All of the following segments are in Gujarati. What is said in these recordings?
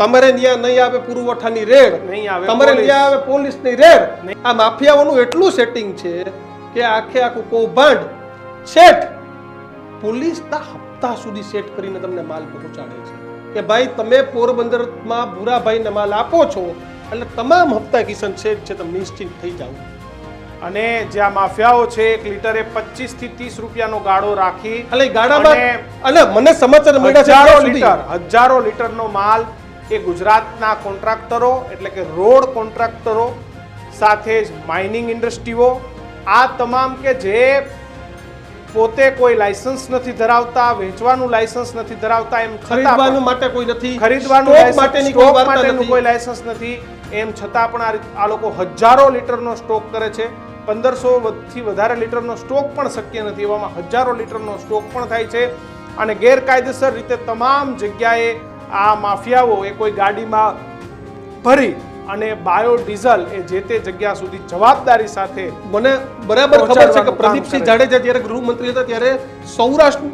તમારે ત્યાં નહીં આવે પુરવઠાની રેડ. નહીં આવે તમારે ત્યાં આવે પોલીસની રેડ. આ માફિયાઓનું એટલું સેટિંગ છે કે આખે આખું કૌભાંડ સેટ પોલીસના હપ્તા સુધી સેટ કરીને તમને માલ પહોંચાડે છે. કે ભાઈ તમે પોરબંદરમાં ભૂરાભાઈને માલ આપો છો એટલે તમામ હપ્તા કિશન સેટ છે તમે નિશ્ચિત થઈ જાઓ. અને જે આ માફિયાઓ છે એક લીટરે 25 થી 30 રૂપિયાનો ગાળો રાખી એટલે એ ગાડામાં અને મને સમાચાર મળ્યા છે હજારો. લીટર હજારો લીટરનો માલ એ ગુજરાતના કોન્ટ્રાક્ટરો એટલે કે રોડ કોન્ટ્રાક્ટરો સાથે જ માઇનિંગ ઇન્ડસ્ટ્રીઓ આ તમામ કે જે પોતે કોઈ લાયસન્સ નથી ધરાવતા વેચવાનું લાયસન્સ નથી ધરાવતા એમ છતાં ખરીદવાનું માટે કોઈ નથી ખરીદવાનું માટેની કોઈ લાયસન્સ નથી. એમ છતાં પણ આ આ લોકો હજારો લીટરનો સ્ટોક કરે છે. પંદરસો થી વધારે લીટરનો સ્ટોક પણ શક્ય નથી એવામાં હજારો લીટરનો સ્ટોક પણ થાય છે. અને ગેરકાયદેસર રીતે તમામ જગ્યાએ આ માફિયાઓ એ કોઈ ગાડીમાં ભરી અને બાયોડીઝલ એ જે તે જગ્યા સુધી જવાબદારી સાથે મને બરાબર ખબર છે કે પ્રદીપસિંહ જાડેજા જ્યારે ગૃહમંત્રી હતા ત્યારે સૌરાષ્ટ્ર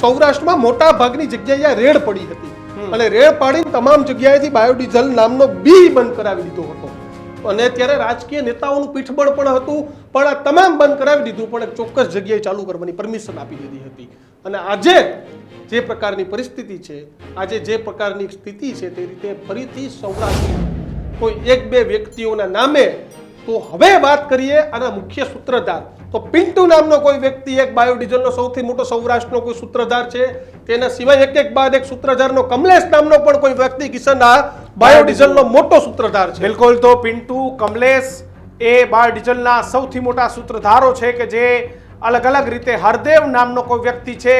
સૌરાષ્ટ્રમાં મોટા ભાગની જગ્યાએ રેડ પડી હતી. અને રેડ પાડીને તમામ જગ્યાએથી બાયોડીઝલ નામનો બી બંધ કરાવી દીધો હતો. અને ત્યારે રાજકીય નેતાઓનું પીઠબળ પણ હતું પણ આ તમામ બંધ કરાવી દીધું પણ ચોક્કસ જગ્યાએ ચાલુ કરવાની પરમિશન આપી દીધી હતી. અને આજે જે પ્રકારની પરિસ્થિતિ છે, આજે જે પ્રકારની સ્થિતિ છે તે રીતે ફરીથી સૌરાષ્ટ્ર કોઈ એક બે વ્યક્તિઓના નામે તો હવે વાત કરીએ આના મુખ્ય સૂત્રધાર. તો પિન્ટુ નામનો કોઈ વ્યક્તિ, એક બાયોડીઝલનો સૌથી મોટો સૌરાષ્ટ્રનો કોઈ સૂત્રધાર છે, તેના સિવાય એક એક બાદ એક સૂત્રધારનો કમલેશ નામનો પણ કોઈ વ્યક્તિ કિશન આ બાયોડીઝલનો મોટો સૂત્રધાર છે. બિલકુલ, તો પિન્ટુ, કમલેશ એ બાયોડીઝલના સૌથી મોટા સૂત્રધારો છે કે જે અલગ અલગ રીતે હરદેવ નામનો કોઈ વ્યક્તિ છે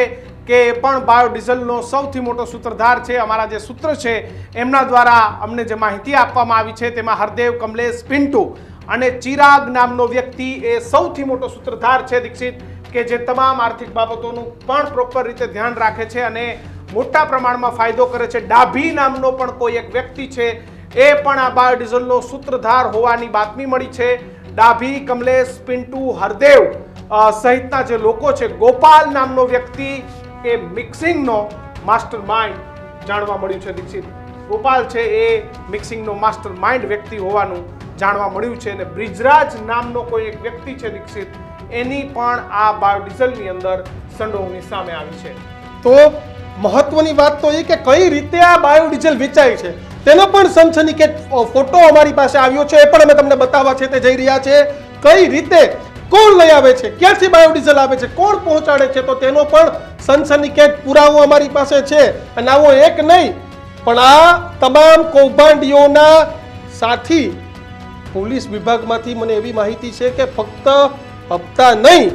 કે એ પણ બાયોડીઝલનો સૌથી મોટો સૂત્રધાર છે, અમારા જે સૂત્ર છે, એમના દ્વારા અમને જે માહિતી આપવામાં આવી છે, તેમાં હરદેવ કમલેશ પિન્ટુ અને ચિરાગ નામનો વ્યક્તિ એ સૌથી મોટો સૂત્રધાર છે, દીક્ષિત, કે જે તમામ આર્થિક બાબતોનું પણ પ્રોપર રીતે ધ્યાન રાખે છે અને મોટા પ્રમાણમાં ફાયદો કરે છે. ડાભી નામનો પણ કોઈ એક વ્યક્તિ છે, એ પણ આ બાયોડીઝલનો સૂત્રધાર હોવાની બાતમી મળી છે. ડાભી, કમલેશ, પિન્ટુ, હરદેવ સહિતના જે લોકો છે, ગોપાલ નામનો વ્યક્તિ એ મિક્સિંગનો માસ્ટર માઇન્ડ જાણવા મળ્યું છે દીક્ષિત. ગોપાલ છે એ મિક્સિંગનો માસ્ટર માઇન્ડ વ્યક્તિ હોવાનું જાણવા મળ્યું છે અને બ્રિજરાજ નામનો કોઈ એક વ્યક્તિ છે દીક્ષિત, એની પણ આ બાયોડીઝલની અંદર સંડોવણી સામે આવી છે. તો મહત્વની વાત તો એ કે કઈ રીતે આ બાયોડીઝલ વેચાય છે? તેનો પણ સનસનીખેજ ફોટો અમારી પાસે આવ્યો છે, એ પણ અમે તમને બતાવવા છે, તે જઈ રહ્યા છે. કઈ રીતે કોણ લઈ આવે છે? ક્યાંથી બાયોડીઝલ આવે છે? કોણ પહોંચાડે છે? તો તેનો પણ સનસનીખેજ પુરાવો અમારી પાસે છે. અને આવો એક નહીં, પણ આ તમામ કૌભાંડીઓના સાથી પોલીસ વિભાગમાંથી મને એવી માહિતી છે કે ફક્ત હપ્તા નહીં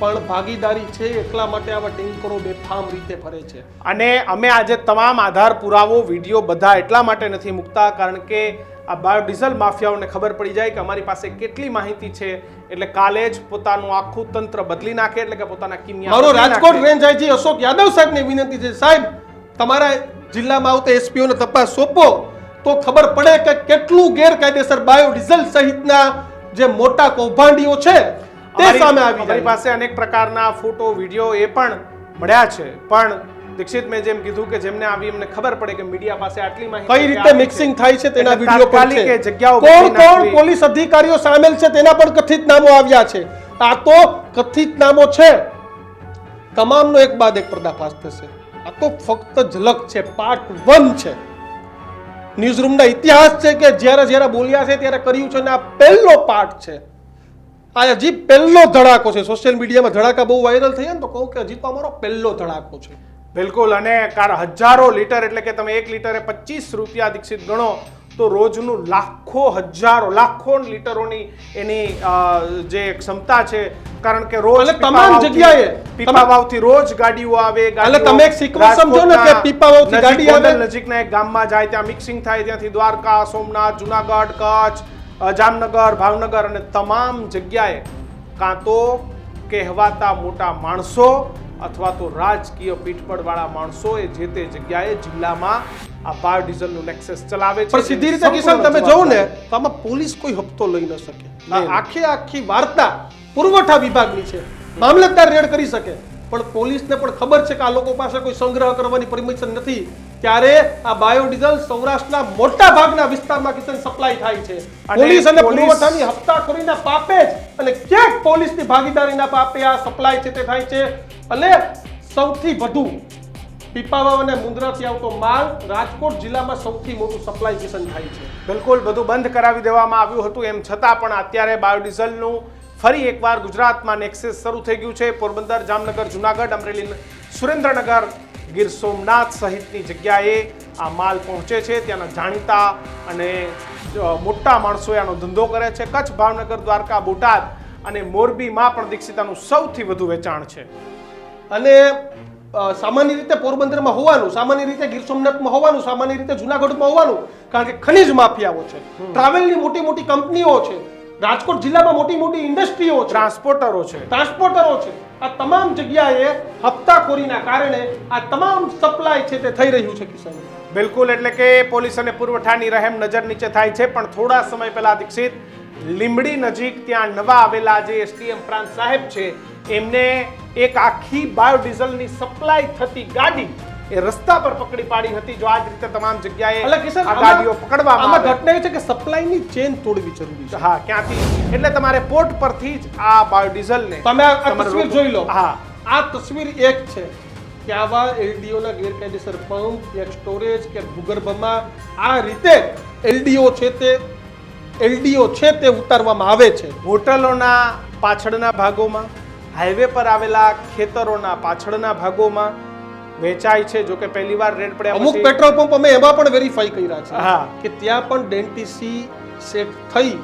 પણ ભાગીદારી છે એટલા માટે આવા ટેન્કરો બેફામ રીતે ફરે છે. અને અમે આજે તમામ આધાર પુરાવો વીડિયો બધા એટલા માટે નથી મૂકતા કારણ કે આ બાયોડીઝલ માફિયાઓને ખબર પડી જાય કે અમારી પાસે કેટલી માહિતી છે. એટલે કાલે જ પોતાનું આખું તંત્ર બદલી નાખે એટલે કે પોતાના કિમિયા મારો રાજકોટ રેન્જ આઈજી અશોક યાદવ સાહેબને વિનંતી છે સાહેબ તમારા જિલ્લામાં આવતા એસપીઓને તપાસ સોંપો તો ખબર પડે કે કેટલું ગેરકાયદેસર બાયોડીઝલ સહિતના જે મોટા કૌભાંડીઓ છે તે સામે આવી જાય. પાસે અનેક પ્રકારના ફોટો વીડિયો એ પણ મળ્યા છે. પણ દીક્ષિત મેં જેમ કીધું કે જેમને આવી એમને ખબર પડે કે મીડિયા પાસે આટલી માહિતી કઈ રીતે મિક્સિંગ થાય છે તેના વીડિયો પણ છે. જગ્યાઓ કોણ કોણ પોલીસ અધિકારીઓ સામેલ છે તેના પર કથિત નામો આવ્યા છે? આ તો કથિત નામો છે. તમામનો એક બાદ એક પર્દાફાશ થશે. આ તો ફક્ત ઝલક છે પાર્ટ વન છે. ન્યૂઝ રૂમના ઇતિહાસ છે કે જ્યારે જ્યારે બોલ્યા છે ત્યારે કર્યું છે અને આ પહેલો પાર્ટ છે. આ હજી પહેલો ધડાકો છે સોશિયલ મીડિયામાં ધડાકા બહુ વાયરલ થયા ને તો કહું કે હજી તો અમારો પહેલો ધડાકો છે બિલકુલ અને કાર હજારો લીટર એટલે કે તમે એક લીટરે પચીસ રૂપિયા દીક્ષિત ગણો તો રોજનું લાખો હજારો લાખો લીટરોની એની જે ક્ષમતા છે કારણ કે રોજ તમામ જગ્યાએ પીપાવાવથી રોજ ગાડીઓ આવે એટલે તમે એક સિક્વન્સ સમજો ને કે પીપાવાવથી ગાડી આવે. નજીકના એક ગામમાં જાય ત્યાં મિક્સિંગ થાય ત્યાંથી દ્વારકા સોમનાથ જુનાગઢ કચ્છ જામનગર ભાવનગર અને તમામ જગ્યાએ કાં તો કહેવાતા મોટા માણસો અથવા તો રાજકીય પીઠબળવાળા માણસો એ જે તે જગ્યાએ જિલ્લામાં આ બાયોડીઝલનું નેક્સેસ ચલાવે છે. પણ સીધી રીતે કિશન તમે જોવો ને તો આમાં પોલીસ કોઈ હપ્તો લઈ ન શકે. આખી આખી વાર્તા પુરવઠા વિભાગની છે. મામલતદાર રેડ કરી શકે. પણ પોલીસને પણ ખબર છે કે આ લોકો પાસે કોઈ સંગ્રહ કરવાની પરમિશન નથી. ત્યારે આ બાયોડીઝલ સૌરાષ્ટ્રના મોટા ભાગના વિસ્તારમાં કિશન સપ્લાય થાય છે. પોલીસ અને પુરવઠાની હપ્તાખોરીના પાપે જ અને ક્યાંક પોલીસની ભાગીદારીના પાપે આ સપ્લાય છે તે થાય છે. અને સૌથી વધુ પીપાવાવ અને મુંદ્રાથી આવતો માલ રાજકોટ જિલ્લામાં સૌથી મોટું સપ્લાય કિશન થાય છે. બિલકુલ બધું બંધ કરાવી દેવામાં આવ્યું હતું. એમ છતાં પણ અત્યારે બાયોડીઝલનું ફરી એકવાર ગુજરાતમાં નેક્સેસ શરૂ થઈ ગયું છે. પોરબંદર જામનગર જુનાગઢ અમરેલી સુરેન્દ્રનગર ગીર સોમનાથ સહિતની જગ્યાએ આ માલ પહોંચે છે. ત્યાંના જાણીતા અને મોટા માણસો આનો ધંધો કરે છે. કચ્છ ભાવનગર દ્વારકા બોટાદ અને મોરબીમાં પણ દીક્ષિતાનું સૌથી વધુ વેચાણ છે. અને સામાન્ય રીતે પોરબંદરમાં હોવાનું સામાન્ય રીતે ગીર સોમનાથમાં હોવાનું સામાન્ય રીતે જુનાગઢમાં હોવાનું કારણ કે ખનિજ માફિયાઓ છે. ટ્રાવેલની મોટી મોટી કંપનીઓ છે. રાજકોટ જિલ્લામાં મોટી મોટી ઇન્ડસ્ટ્રીઓ ટ્રાન્સપોર્ટરો છે. ટ્રાન્સપોર્ટરો છે. આ તમામ જગ્યાએ હપ્તાખોરીના કારણે આ તમામ સપ્લાય છે તે થઈ રહ્યું છે કિશન બિલકુલ, એટલે કે પોલીસ અને પુરવઠાની રહેમ નજર નીચે થાય છે, પણ થોડા સમય પહેલા દીક્ષિત લીંબડી નજીક ત્યાં નવા આવેલા જે એસટીએમ પ્રાંત સાહેબ છે, એમને એક આખી બાયોડીઝલની સપ્લાય થતી ગાડી એ રસ્તા પર પકડી પાડી હતી જો આ જ રીતે તમામ જગ્યાએ આ ગાડીઓ પકડવામાં આમાં ઘટના એ છે કે સપ્લાયની ચેન તોડવી જરૂરી છે. હા ક્યાંથી? એટલે તમારે પોર્ટ પરથી જ આ બાયોડીઝલને તમે આ તસવીર જોઈ લો. હા. આ તસવીર એક છે કે આવા એલડીઓ ના ગેરકાયદેસર પંપ કે સ્ટોરેજ કે ભૂગર્ભમાં આ રીતે એલડીઓ છે તે એલડીઓ છે તે ઉતારવામાં આવે છે. હોટલોના પાછળના ભાગોમાં હાઈવે પર આવેલા ખેતરોના પાછળના ભાગોમાં વેચાય છે જો કે પહેલી વાર રેડ પડ્યા અમુક પેટ્રોલ પંપ અમે એમાં પણ વેરીફાઈ કર્યા છે હા. કે ત્યાં પણ ડેન્ટીસી સેટ થઈ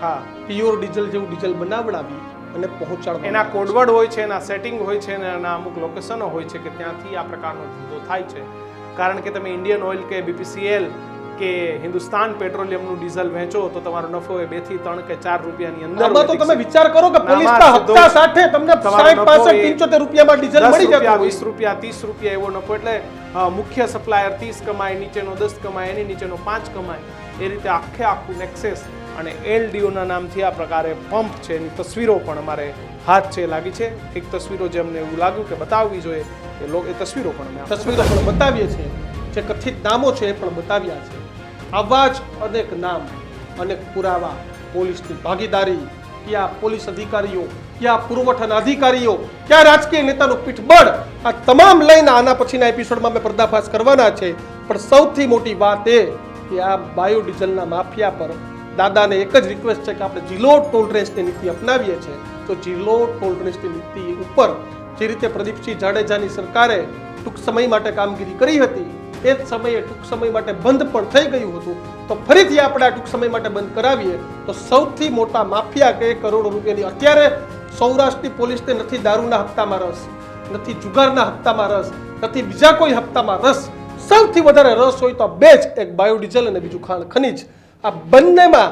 હા. પ્યોર ડીઝલ જેવું ડીઝલ બનાવડાવી અને પહોંચાડવા એના કોડવર્ડ હોય છે એના સેટિંગ હોય છે અને એના અમુક લોકેશનો હોય છે કે ત્યાંથી આ પ્રકારનો ધંધો થાય છે. કારણ કે તમે ઇન્ડિયન ઓઇલ કે બીપીસીએલ કે હિન્દુસ્તાન પેટ્રોલિયમનું ડીઝલ વેચો તો તમારો નફો એ બેથી ત્રણ કે ચાર રૂપિયાની અંદર તો તમે વિચાર કરો કે પોલીસના હપ્તા સાથે તમને તમારો સાઠ નફો પાસઠ એ પંચોતેર રૂપિયામાં ડીઝલ મળી જતું હોય. રૂપિયા ત્રીસ રૂપિયા એવો નફો એટલે મુખ્ય સપ્લાયર ત્રીસ કમાય નીચેનો દસ કમાય એની નીચેનો પાંચ કમાય. એ રીતે આખે આખું નેક્સેસ અને એલડીઓના નામથી આ પ્રકારે પંપ છે એની તસવીરો પણ અમારે હાથ છે લાગી છે. એક તસવીરો જે અમને એવું લાગ્યું કે બતાવવી જોઈએ એ તસવીરો પણ અમે તસવીરો પણ બતાવીએ છીએ. જે કથિત નામો છે એ પણ બતાવ્યા છે. આવા જ અનેક નામ, અનેક પુરાવા. પોલીસની ભાગીદારી, ક્યાં પોલીસ અધિકારીઓ, ક્યાં પુરવઠાના અધિકારીઓ, ક્યાં રાજકીય નેતાનું પીઠબળ, આ તમામ લઈને આના પછીના એપિસોડમાં અમે પર્દાફાશ કરવાના છે. પણ સૌથી મોટી વાત એ કે આ બાયોડીઝલના માફિયા પર દાદાને એક જ રિક્વેસ્ટ છે કે આપણે જિલ્લો ટોલરેન્સની નીતિ અપનાવીએ છીએ તો જિલ્લો ટોલરેન્સની નીતિ ઉપર જે રીતે પ્રદીપસિંહ જાડેજાની સરકારે ટૂંક સમય માટે કામગીરી કરી હતી એ જ સમયે ટૂંક સમય માટે બંધ પણ થઈ ગયું હતું. તો ફરીથી આપણે આ ટૂંક સમય માટે બંધ કરાવીએ. તો સૌથી મોટા માફિયા કે કરોડો રૂપિયાની અત્યારે સૌરાષ્ટ્રની પોલીસને નથી દારૂના હપ્તામાં રસ, નથી જુગારના હપ્તામાં રસ, નથી બીજા કોઈ હપ્તામાં રસ. સૌથી વધારે રસ હોય તો બે જ, એક બાયોડીઝલ અને બીજું ખાણ ખનીજ. આ બંનેમાં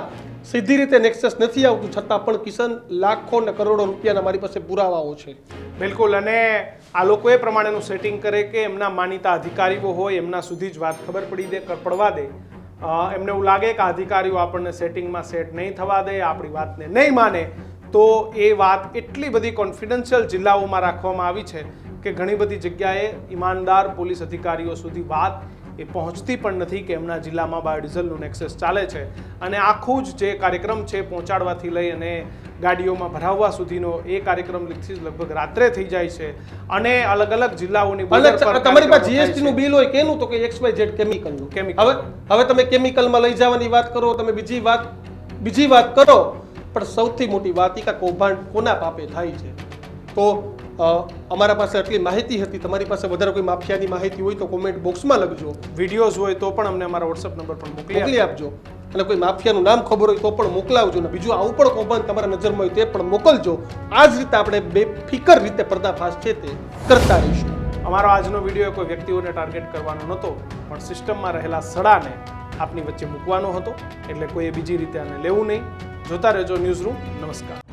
સીધી રીતે નેક્સસ નથી આવતું, છતાં પણ કિશન લાખો ને કરોડો રૂપિયાના મારી પાસે પુરાવાઓ છે. બિલકુલ, અને આ લોકો એ પ્રમાણેનું સેટિંગ કરે કે એમના માનીતા અધિકારીઓ હોય, એમના સુધી જ વાત ખબર પડી દે પડવા દે. એમને એવું લાગે કે અધિકારીઓ આપણને સેટિંગમાં સેટ નહીં થવા દે, આપણી વાતને નહીં માને, તો એ વાત એટલી બધી કોન્ફિડન્શિયલ જિલ્લાઓમાં રાખવામાં આવી છે કે ઘણી બધી જગ્યાએ ઈમાનદાર પોલીસ અધિકારીઓ સુધી વાત એ પહોંચતી પણ નથી કે એમના જિલ્લામાં બાયોડીઝલનું નેક્સેસ ચાલે છે. અને આખું જ જે કાર્યક્રમ છે પહોંચાડવાથી લઈ અને ગાડીઓમાં ભરાવવા સુધીનો એ કાર્યક્રમ લગભગ રાત્રે થઈ જાય છે. અને અલગ અલગ જિલ્લાઓની તમારી પાસે જીએસટી નું બિલ હોય કેનું તો કે એક્સ વાય ઝેડ કેમિકલનું કેમિકલ હવે હવે તમે કેમિકલમાં લઈ જવાની વાત કરો તમે બીજી વાત બીજી વાત કરો પણ સૌથી મોટી વાત એ કે કૌભાંડ કોના પાપે થાય છે? તો અમારા પાસે આટલી માહિતી હતી તમારી પાસે વધારે કોઈ માફિયાની માહિતી હોય તો કોમેન્ટ બોક્સમાં લખજો. વિડીયોઝ હોય તો પણ અમને અમારા વોટ્સઅપ નંબર પર મોકલી મોકલી આપજો. અને કોઈ માફિયાનું નામ ખબર હોય તો પણ મોકલાવજો ને બીજું આવું પણ કૌભાંડ તમારા નજરમાં હોય તે પણ મોકલજો. આ જ રીતે આપણે બે ફિકર રીતે પર્દાફાશ છે તે કરતા રહીશું. અમારો આજનો વીડિયો કોઈ વ્યક્તિઓને ટાર્ગેટ કરવાનો નહોતો પણ સિસ્ટમમાં રહેલા સડાને આપની વચ્ચે મૂકવાનો હતો એટલે કોઈએ બીજી રીતે આને લેવું નહીં. જોતા રહેજો ન્યૂઝ રૂમ નમસ્કાર.